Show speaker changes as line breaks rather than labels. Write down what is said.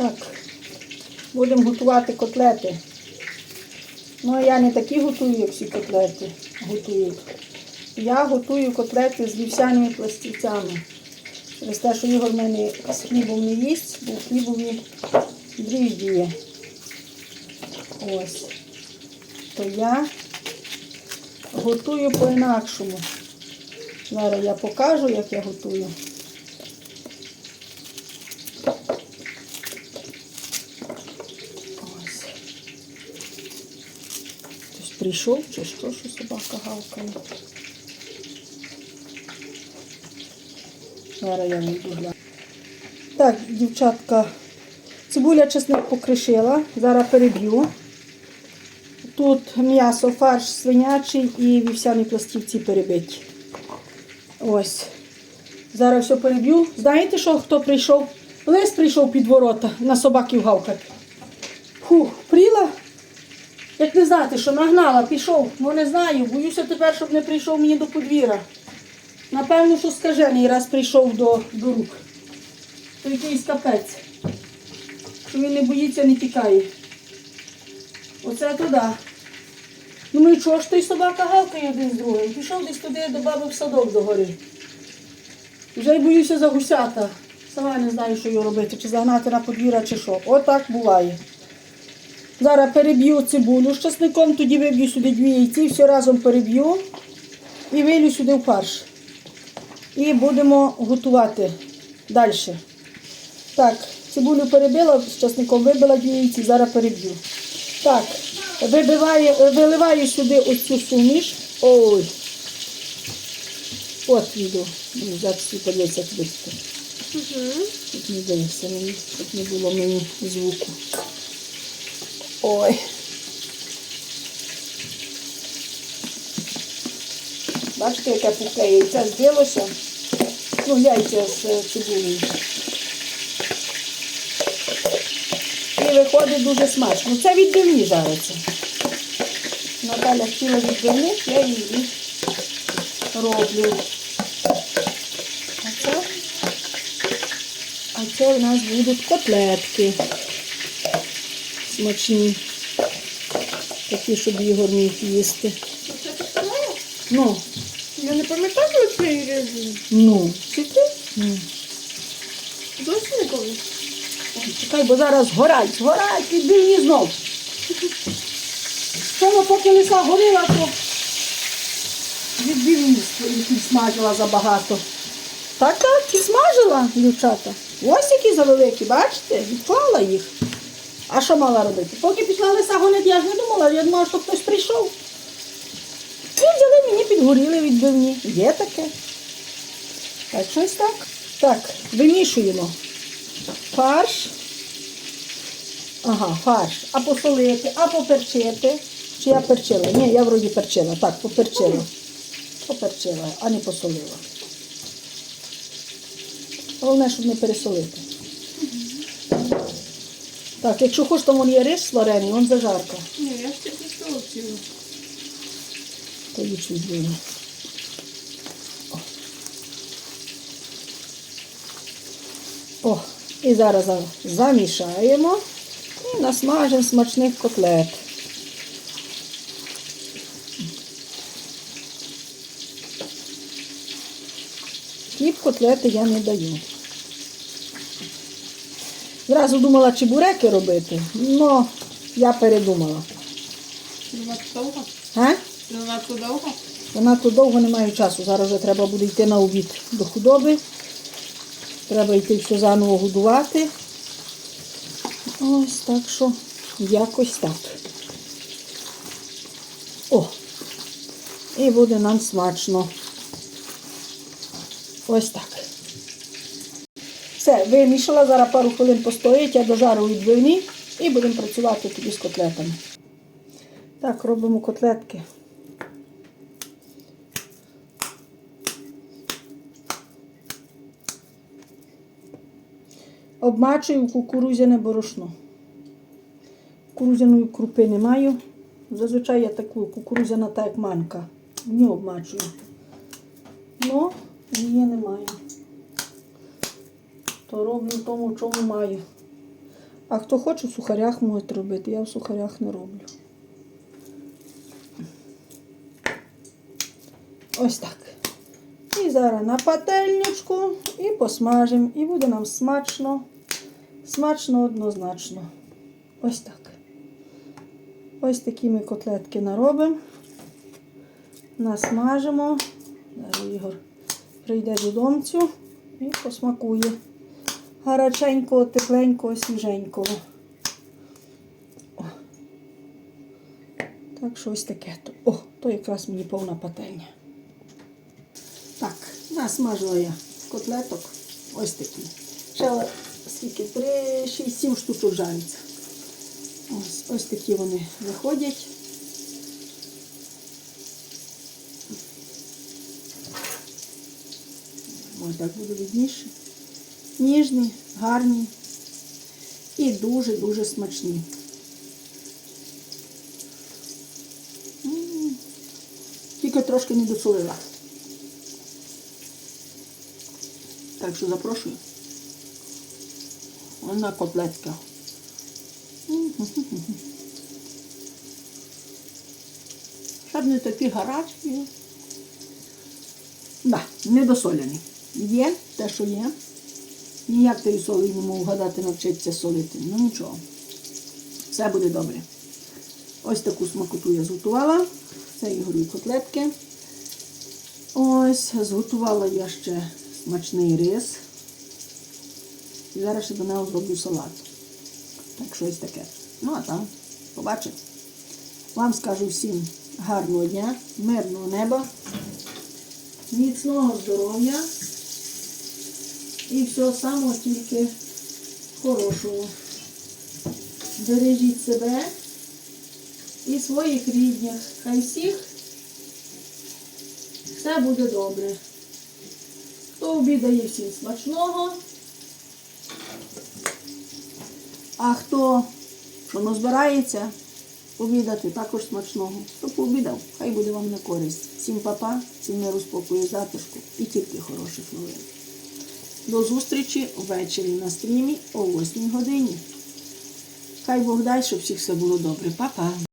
Так, будемо готувати котлети. Ну, я не такі готую, як всі котлети готують. Я готую котлети з вівсяними пластівцями. Через те, що Ігор в мене з хлібом не їсть, бо хлібові дріжджі. Ось. То я готую по-інакшому. Зараз я покажу, як я готую. Прийшов чи що, що собака гавкає. Зараз я вийду гляну. Так, дівчатка, цибуля чесник покришила. Зараз переб'ю. Тут м'ясо, фарш свинячий і вівсяні пластівці перебиті. Ось. Зараз все переб'ю. Знаєте, що хто прийшов? Лис прийшов під ворота на собаків гавкати. Фух, пріла. Як не знати, що нагнала, пішов. Ну не знаю. Боюся тепер, щоб не прийшов мені до подвір'я. Напевно, що скажений раз прийшов до, до рук. То якийсь капець. Що він не боїться, не тікає. Оце туди. Думаю, чого ж той собака гавкає один з другим? Пішов десь туди до баби в садок до гори. Вже й боюся за гусята. Сама не знаю, що його робити, чи загнати на подвір'я, чи що. Отак буває. Зараз переб'ю цибулю з часником, тоді виб'ю сюди дві яйці, все разом переб'ю і вилю сюди в фарш. І будемо готувати далі. Так, цибулю перебила з часником, вибила дві яйці, зараз переб'ю. Так, вибиваю, виливаю сюди ось цю суміш. Ой. От відео. Зараз всі подивиться близько. Тут не дивися мені, щоб не було мені звуку. Ой. Бачите, яке пухке яйце збилося. Ну, яйця з е, цибулею. І виходить дуже смачно. Це відбивні жариться. Наталя хотіла відбивні, я її роблю. А це, а це у нас будуть котлетки. Смачні. Такі, щоб Ігор міг їсти. Ну,
Я не пам'ятаю цієї різні.
ну. Ну.
Досі не пам'ятаю.
Чекай, бо зараз горять, згорять, відбивні знов. Тому поки лиса горіла, то відбивні підсмажила забагато. Так, так, підсмажила, дівчата. Ось які завеликі, бачите? Відклала їх. А що мала робити? Поки пішла лиса гонити, я ж не думала, я думала, що хтось прийшов. І взяли мені підгоріли відбивні. Є таке. Так, щось так. Так, вимішуємо фарш. Ага, фарш. А посолити, а поперчити. Чи я перчила? Ні, я вроді перчила. Так, поперчила. Поперчила, а не посолила. Головне, щоб не пересолити. Так, якщо хочеш, то вон є рис варений, він зажарка.
Ні, я ще пішла цілу.
То їж відбили. О, і зараз замішаємо і насмажимо смачних котлет. Хліб котлети я не даю. Зразу думала, чи буреки робити, але я передумала.
Занадто довго?
А?
Занадто довго?
Занадто довго не маю часу. Зараз вже треба буде йти на обід до худоби. Треба йти все заново годувати. Ось так що якось так. О! І буде нам смачно. Ось так. Все, вимішала, зараз пару хвилин постоїть, я дожарю відбивні і будемо працювати тоді з котлетами. Так, робимо котлетки. Обмачую кукурузяне борошно. Кукурузяної крупи не маю. Зазвичай я таку кукурузяна та як манка. Не обмачую. Ну, її немає. То роблю в тому, чому маю. А хто хоче, в сухарях можете робити. Я в сухарях не роблю. Ось так. І зараз на пательничку і посмажимо. І буде нам смачно. Смачно однозначно. Ось так. Ось такі ми котлетки наробимо. Насмажимо. Зараз Ігор прийде додомцю і посмакує. Гараченького, тепленького, свіженького. О. Так що ось таке. О, то якраз мені повна пательня. Так, насмажила я котлеток. Ось такі. Ще скільки? 3, 6, 7 штучок жариться. Ось, ось такі вони виходять. Ось так буде видніше. Ніжні, гарні і дуже-дуже смачні. Тільки трошки не досолила. Так що запрошую. Вона котлетка. Щоб не такі гарячі. Да, недосоляні. Є те, що є. Ніяк тої солі не можу вгадати, навчитися солити. Ну нічого. Все буде добре. Ось таку смакоту я зготувала. Це ігрові котлетки. Ось, зготувала я ще смачний рис. І зараз ще до нього зроблю салат. Так що ось таке. Ну, а там побачимо. Вам скажу всім гарного дня, мирного неба, міцного здоров'я і всього самого тільки хорошого. Бережіть себе і своїх рідних. Хай всіх все буде добре. Хто обідає всім смачного, а хто що не збирається обідати, також смачного. Хто пообідав, хай буде вам на користь. Всім папа, всім миру, спокою, затишку і тільки хороших новин. До зустрічі ввечері на стрімі о 8 годині. Хай Бог дай, щоб всіх все було добре. Па-па!